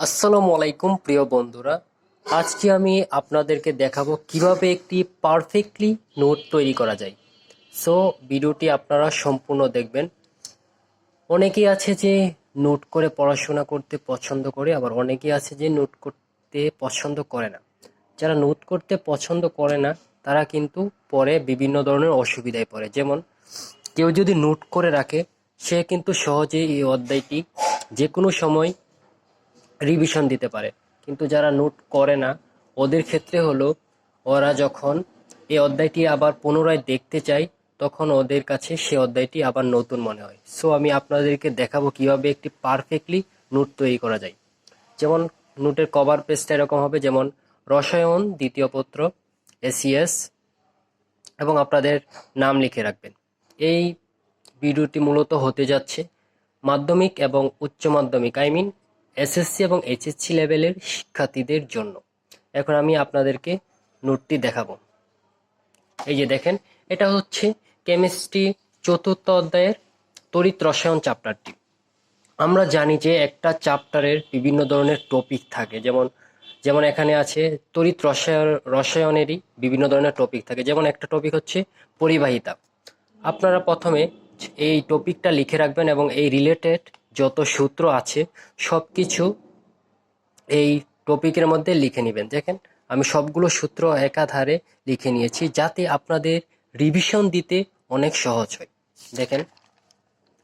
আসসালামু আলাইকুম, প্রিয় বন্ধুরা। আজকে আমি আপনাদেরকে দেখাবো কীভাবে একটি পারফেক্টলি নোট তৈরি করা যায়। সো ভিডিওটি আপনারা সম্পূর্ণ দেখবেন। অনেকেই আছে যে নোট করে পড়াশোনা করতে পছন্দ করে, আবার অনেকেই আছে যে নোট করতে পছন্দ করে না। যারা নোট করতে পছন্দ করে না, তারা কিন্তু পরে বিভিন্ন ধরনের অসুবিধায় পড়ে। যেমন, কেউ যদি নোট করে রাখে, সে কিন্তু সহজেই এই অধ্যায়টি যে কোনো সময় রিভিশন দিতে পারে। কিন্তু যারা নোট করে না, ওদের ক্ষেত্রে হলো, ওরা যখন এই অধ্যায়টি আবার পুনরায় দেখতে চায়, তখন ওদের কাছে সে অধ্যায়টি আবার নতুন মনে হয়। সো আমি আপনাদেরকে দেখাবো কীভাবে একটি পারফেক্টলি নোট তৈরি করা যায়। যেমন নোটের কভার পেজটা এরকম হবে, যেমন, রসায়ন, দ্বিতীয় পত্র এসিএস এবং আপনাদের নাম লিখে রাখবেন। এই ভিডিওটি মূলত হতে যাচ্ছে মাধ্যমিক এবং উচ্চ মাধ্যমিক আই মিন এসএসসি এবং এইচএসসি লেভেলের শিক্ষার্থীদের জন্য। এখন আমি আপনাদেরকে নোটটি দেখাবো। এই যে দেখেন, এটা হচ্ছে কেমিস্ট্রি চতুর্থ অধ্যায়ের তড়িৎ রসায়ন চ্যাপ্টারটি আমরা জানি যে একটা চ্যাপ্টারের বিভিন্ন ধরনের টপিক থাকে। যেমন যেমন এখানে আছে তড়িৎ রসায়ন, রসায়নেরই বিভিন্ন ধরনের টপিক থাকে। যেমন একটা টপিক হচ্ছে পরিবাহিতা। আপনারা প্রথমে এই টপিকটা লিখে রাখবেন এবং এই রিলেটেড যত সূত্র আছে সব কিছু এই টপিকের মধ্যে লিখে নেবেন। দেখেন, আমি সবগুলো সূত্র একাধারে লিখে নিয়েছি যাতে আপনাদের রিভিশন দিতে অনেক সহজ হয়। দেখেন,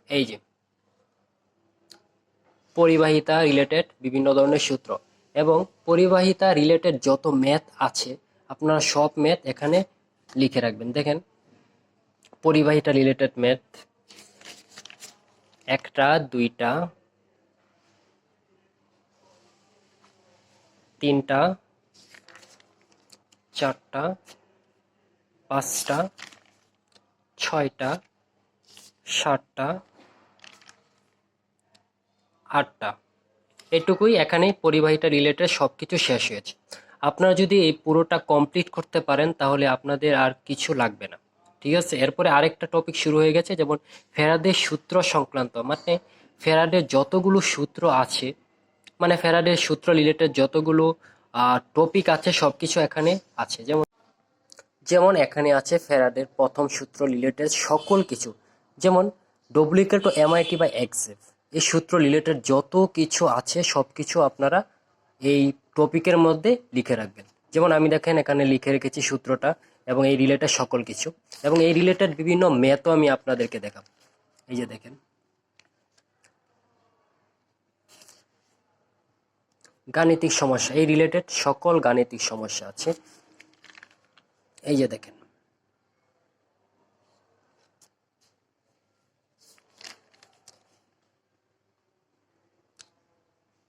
এই যে, পরিবাহিতা রিলেটেড বিভিন্ন ধরনের সূত্র এবং পরিবাহিতা রিলেটেড যত ম্যাথ আছে, আপনারা সব ম্যাথ এখানে লিখে রাখবেন। দেখেন, পরিবাহিতা রিলেটেড ম্যাথ একটা, দুইটা, তিনটা, চারটা, পাঁচটা, ছয়টা, সাতটা, আটটা। এটুকুই এখানে পরিবাহিতা রিলেটেড সব কিছু শেষ হয়েছে। আপনারা যদি এই পুরোটা কমপ্লিট করতে পারেন, তাহলে আপনাদের আর কিছু লাগবে না। ঠিক আছে? এরপরে আরেকটা টপিক শুরু হয়ে গেছে, যেমন ফেরাদের সূত্র সংক্রান্ত। মানে ফেরাডের যতগুলো সূত্র আছে মানে ফেরাডের সূত্র রিলেটেড যতগুলো টপিক আছে সব কিছু এখানে আছে। যেমন যেমন এখানে আছে ফেরাডের প্রথম সূত্র রিলেটেড সকল কিছু। যেমন ডুপ্লিকেট টু এমআইটি বা এক্সেফ এই সূত্র রিলেটেড যত কিছু আছে সব কিছু আপনারা এই টপিকের মধ্যে লিখে রাখবেন। যেমন আমি দেখেন এখানে লিখে রেখেছি সূত্রটা। এবং এই রিলেটেড সকল কিছু। এবং এই রিলেটেড বিভিন্ন ম্যাথও আমি আপনাদেরকে দেখাবো। এই যে দেখেন। গাণিতিক সমস্যা। এই রিলেটেড সকল গাণিতিক সমস্যা আছে। এই যে দেখেন।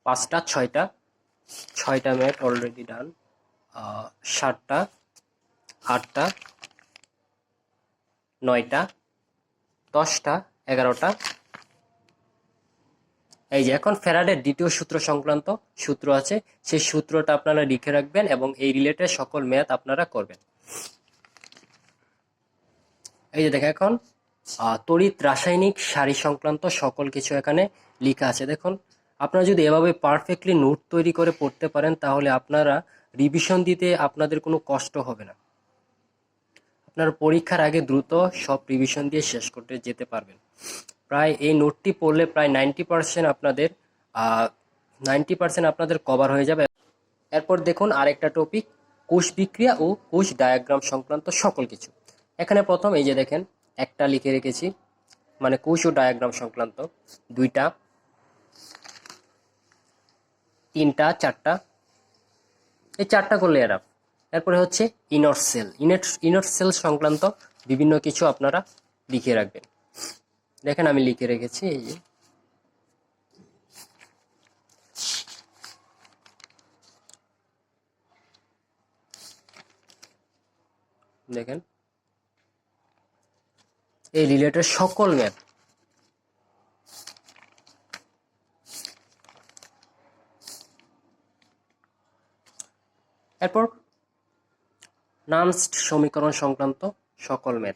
পাঁচটা, ছয়টা। ছয়টা ম্যাথ অলরেডি ডান সাতটা। আটটা, নয়টা, দশটা, এগারোটা। এই যে এখন ফেরাডের দ্বিতীয় সূত্র সংক্রান্ত সূত্র আছে, সেই সূত্রটা আপনারা লিখে রাখবেন এবং এই রিলেটেড সকল ম্যাথ আপনারা করবেন। এই যে দেখেন এখন তড়িৎ রাসায়নিক সারি সংক্রান্ত সকল কিছু এখানে লেখা আছে। দেখুন, আপনারা যদি এভাবে পারফেক্টলি নোট তৈরি করে পড়তে পারেন, তাহলে আপনারা রিভিশন দিতে আপনাদের কোনো কষ্ট হবে না। আপনার পরীক্ষার আগে দ্রুত সব রিভিশন দিয়ে শেষ করতে যেতে পারবেন। প্রায় এই নোটটি পড়লে প্রায় নাইনটি পার্সেন্ট আপনাদের নাইনটি পার্সেন্ট আপনাদের কভার হয়ে যাবে। এরপর দেখুন আরেকটা টপিক কোষ বিক্রিয়া ও কোষ ডায়াগ্রাম সংক্রান্ত সকল কিছু। এখানে প্রথম এই যে দেখেন, একটা লিখে রেখেছি মানে কোষ ও ডায়াগ্রাম সংক্রান্ত দুইটা, তিনটা, চারটা। এই চারটা করলে এরা। এরপরে হচ্ছে ইনর সেল ইনেট ইনর সেল সংক্রান্ত বিভিন্ন কিছু আপনারা লিখে রাখবেন। দেখেন আমি লিখে রেখেছি, এই যে। দেখেন। এই রিলেটেড সকল ম্যাপ এরপর নামস্ট সমীকরণ সংক্রান্ত সকল ম্যাথ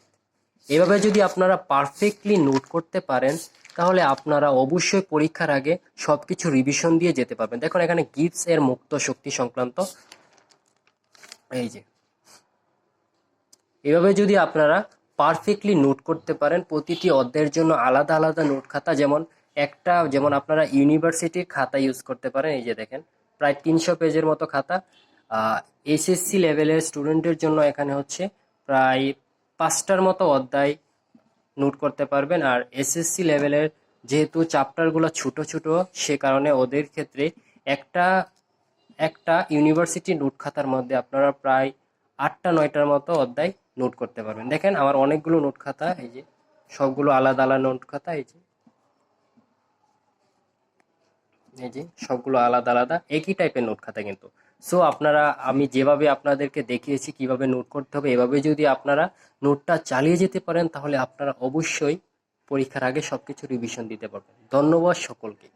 এভাবে যদি আপনারা পারফেক্টলি নোট করতে পারেন, তাহলে আপনারা অবশ্যই পরীক্ষার আগে সবকিছু রিভিশন দিয়ে যেতে পারবেন। দেখুন, এখানে গিভস এর মুক্ত শক্তি সংক্রান্ত। এই যে। এভাবে যদি আপনারা পারফেক্টলি নোট করতে পারেন, প্রতিটি অধ্যায়ের জন্য আলাদা আলাদা নোট খাতা, যেমন একটা, যেমন আপনারা ইউনিভার্সিটির খাতা ইউজ করতে পারেন। এই যে দেখেন, প্রায় তিনশো পেজের মতো খাতা। এসএসসি লেভেলের স্টুডেন্টের জন্য এখানে হচ্ছে প্রায় পাঁচটার মতো অধ্যায় নোট করতে পারবেন। আর এসএসসি লেভেলের যেহেতু চ্যাপ্টারগুলো ছোট ছোট, সে কারণে ওদের ক্ষেত্রে একটা একটা ইউনিভার্সিটি নোট খাতার মধ্যে আপনারা প্রায় আটটা, নয়টার মতো অধ্যায় নোট করতে পারবেন। দেখেন আমার অনেকগুলো নোট খাতা, এই যে সবগুলো আলাদা আলাদা নোট খাতা, এই যে এই যে সবগুলো আলাদা আলাদা, একই টাইপের নোট খাতা কিন্তু। সো আপনারা, আমি যেভাবে আপনাদেরকে দেখিয়েছি কীভাবে নোট করতে হবে, এভাবে যদি আপনারা নোটটা চালিয়ে যেতে পারেন, তাহলে আপনারা অবশ্যই পরীক্ষার আগে সব কিছু রিভিশন দিতে পারবেন। ধন্যবাদ সকলকে।